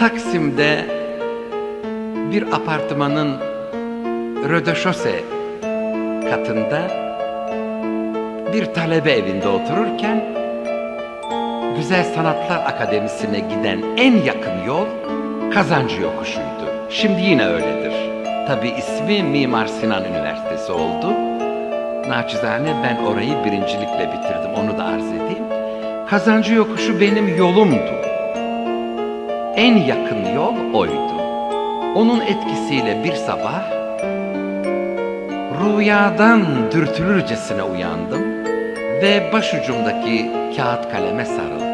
Taksim'de bir apartmanın rödeşose katında bir talebe evinde otururken Güzel Sanatlar Akademisi'ne giden en yakın yol Kazancı Yokuşu'ydu. Şimdi yine öyledir. Tabi ismi Mimar Sinan Üniversitesi oldu. Naçizane ben orayı birincilikle bitirdim. Onu da arz edeyim. Kazancı Yokuşu benim yolumdu. En yakın yol oydu. Onun etkisiyle bir sabah rüyadan dürtülürcesine uyandım ve başucumdaki kağıt kaleme sarıldım.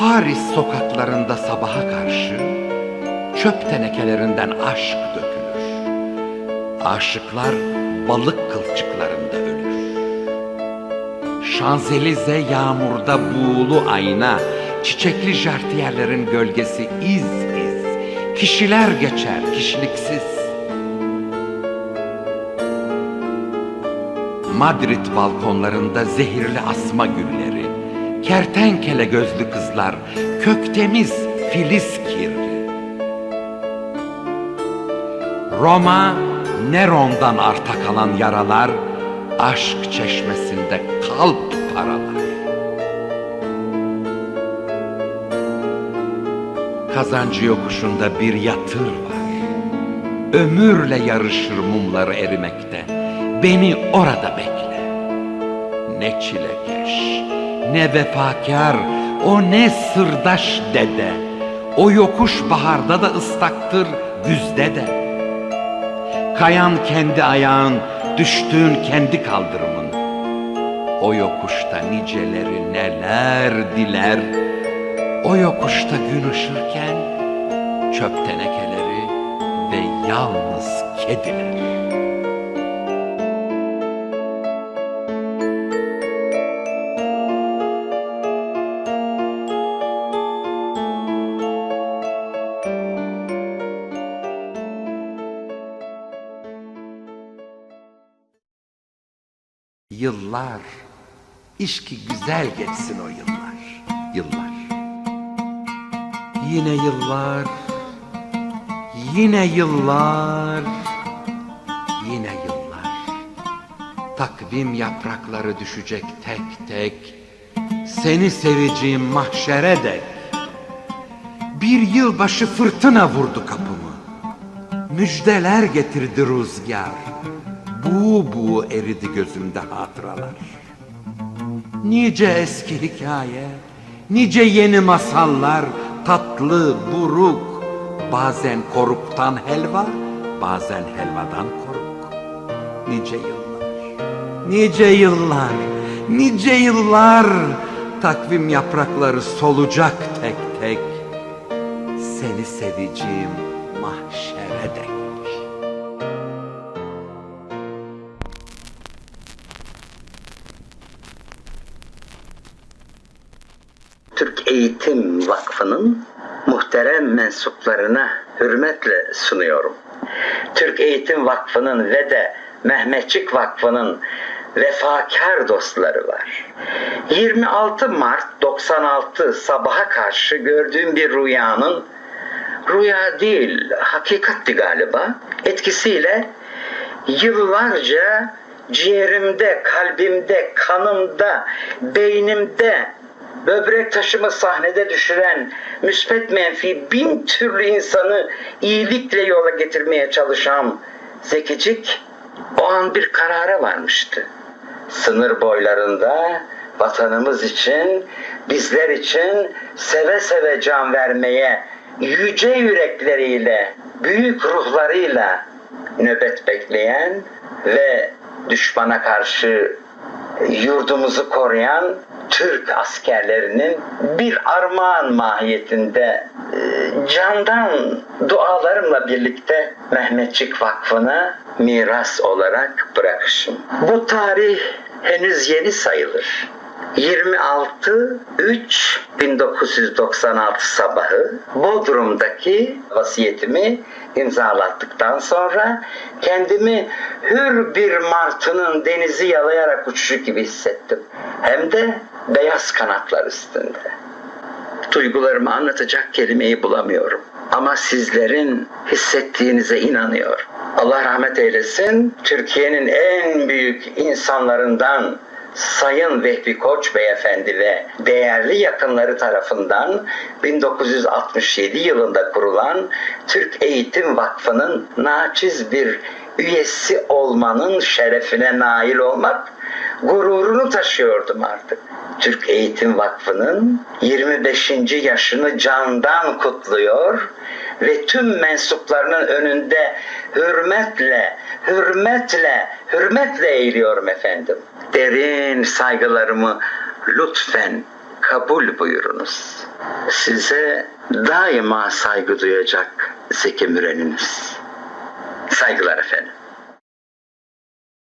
Paris sokaklarında sabaha karşı çöp tenekelerinden aşk dökülür. Aşıklar balık kılçıklarında ölür. Şanzelize yağmurda buğulu ayna, çiçekli jartiyerlerin gölgesi iz iz. Kişiler geçer kişiliksiz. Madrid balkonlarında zehirli asma gülleri, kertenkele gözlü kızlar, köktemiz filiz kirli. Roma, Neron'dan arta kalan yaralar, aşk çeşmesinde kalp paralar. Kazancı yokuşunda bir yatır var. Ömürle yarışır mumları erimekte. Beni orada bekle. Ne çilekeş, ne vefakar, o ne sırdaş dede. O yokuş baharda da ıslaktır, güzde de. Kayan kendi ayağın, düştüğün kendi kaldırımın. O yokuşta niceleri neler diler. O yokuşta gün ışırken çöp tenekeleri ve yalnız kediler. Yıllar, iş ki güzel geçsin o yıllar, yıllar. Yine yıllar, yine yıllar, yine yıllar. Takvim yaprakları düşecek tek tek, seni seveceğim mahşere dek. Bir yılbaşı fırtına vurdu kapımı. Müjdeler getirdi rüzgar. Bu bu eridi gözümde hatıralar. Nice eski hikaye, nice yeni masallar, tatlı, buruk, bazen koruktan helva, bazen helvadan koruk. Nice yıllar, nice yıllar, nice yıllar, takvim yaprakları solacak tek tek, seni seveceğim mahşere Türk Eğitim Vakfı'nın muhterem mensuplarına hürmetle sunuyorum. Türk Eğitim Vakfı'nın ve de Mehmetçik Vakfı'nın vefakar dostları var. 26 Mart 96 sabaha karşı gördüğüm bir rüyanın rüya değil, hakikatti galiba. Etkisiyle yıllarca ciğerimde, kalbimde, kanımda, beynimde böbrek taşımı sahnede düşüren müspet menfi bin türlü insanı iyilikle yola getirmeye çalışan Zekicik o an bir karara varmıştı. Sınır boylarında vatanımız için, bizler için seve seve can vermeye yüce yürekleriyle, büyük ruhlarıyla nöbet bekleyen ve düşmana karşı yurdumuzu koruyan Türk askerlerinin bir armağan mahiyetinde e, candan dualarımla birlikte Mehmetçik Vakfı'na miras olarak bırakışım. Bu tarih henüz yeni sayılır. 26 3 1996 sabahı Bodrum'daki vasiyetimi imzalattıktan sonra kendimi hür bir martının denizi yalayarak uçuşu gibi hissettim. Hem de beyaz kanatlar üstünde. Duygularımı anlatacak kelimeyi bulamıyorum. Ama sizlerin hissettiğinize inanıyorum. Allah rahmet eylesin. Türkiye'nin en büyük insanlarından Sayın Vehbi Koç Beyefendi ve değerli yakınları tarafından 1967 yılında kurulan Türk Eğitim Vakfı'nın naçiz bir üyesi olmanın şerefine nail olmak gururunu taşıyordum artık. Türk Eğitim Vakfı'nın 25. yaşını candan kutluyor ve tüm mensuplarının önünde hürmetle, hürmetle, hürmetle eğiliyorum efendim. Derin saygılarımı lütfen kabul buyurunuz. Size daima saygı duyacak Zeki Müren'iniz. Saygılar efendim.